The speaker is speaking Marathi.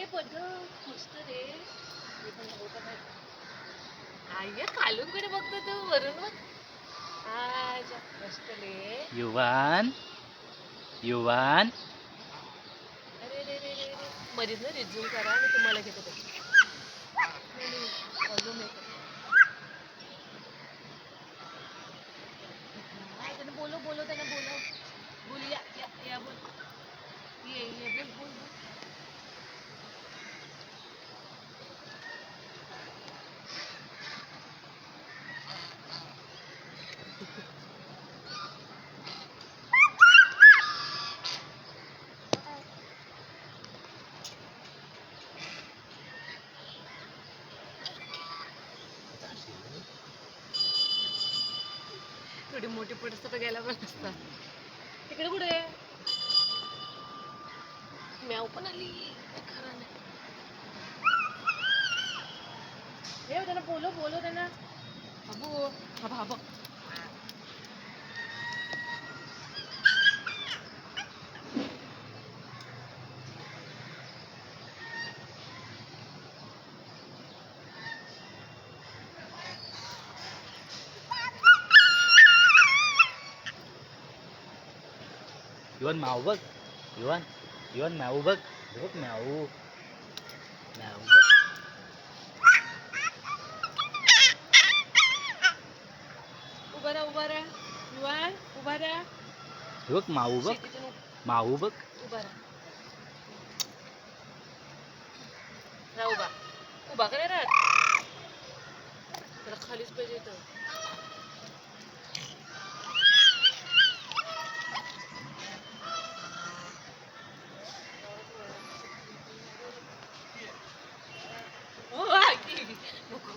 अरे बघ मस्त रे. आय खालून कडे बघतो तू? वरून बघ. मस्त रे. युवान युवान. अरे रे रे रे मध्येच ना रिझ्यूम करा मी तुम्हाला घेतो ते नाही, नाही, volume हे कर. हा, त्यांना बोलो बोलो त्यांना बोलो बोल या या या बोल ये ये बोल बोल बोल थोडी मोठी पडस तर गेला पण असतात तिकडे कुठे? म्याव पण आली. खरं नाही. हे त्यांना बोलो बोलो त्यांना बाबू हा बाबा बघ युवान माऊ बघ युवान युवान म्याऊ बघ हे बघ म्याऊ म्याऊ बघ उभा राहा उभा राहा युवान उभा राहा हे बघ माऊ बघ शेतीच्या नको. माऊ बघ उभा राहा राहा उभा उभा का नाही